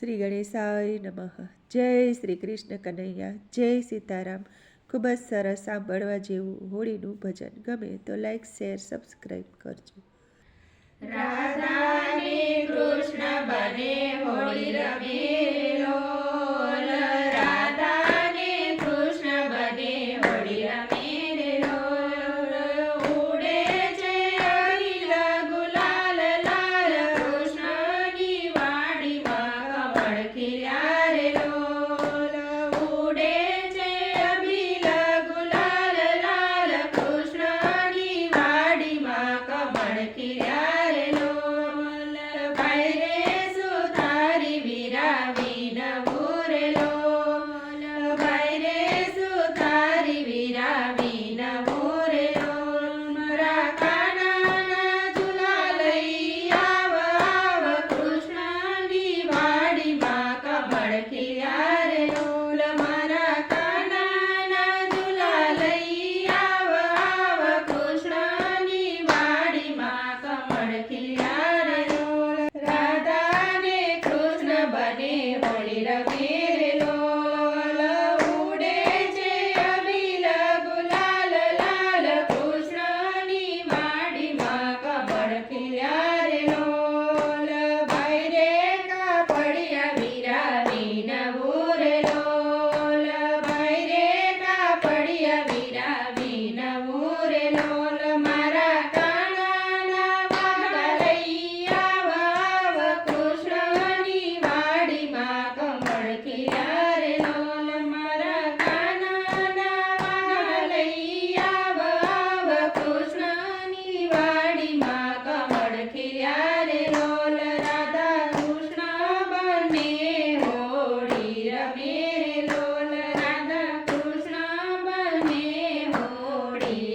શ્રી ગણેશાય નમઃ. જય શ્રી કૃષ્ણ કનૈયા. જય સીતારામ. ખૂબ જ સરસ સાંભળવા જેવું હોળીનું ભજન. ગમે તો લાઈક શેર સબસ્ક્રાઈબ કરજો. રાધા કૃષ્ણ બને હોળી રમેલો. રાધાને કૃષ્ણ બને હોળી રમે केल्या.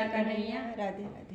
पूजा कर रही है। राधे राधे।